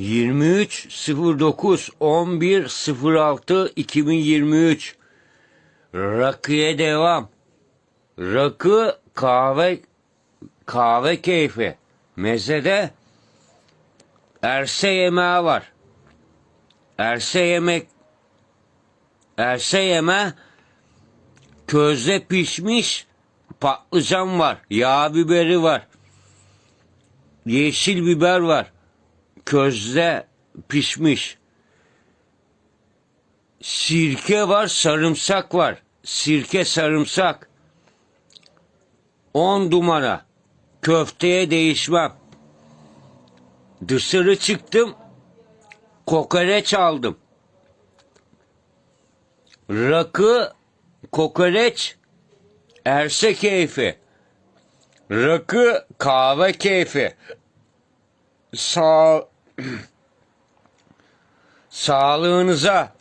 23 09 11 06 2023 Rakıya devam. Rakı kahve kahve keyfi. Mezede erse yemeği var. Erse yemek erse yeme közde pişmiş patlıcan var. Yağ biberi var. Yeşil biber var. Közde pişmiş. Sirke var, sarımsak var. Sirke, sarımsak. On numara. Köfteye değişmem. Dışarı çıktım. Kokoreç aldım. Rakı, kokoreç, erse keyfi. Rakı, kahve keyfi. Sağ... Sağlığınıza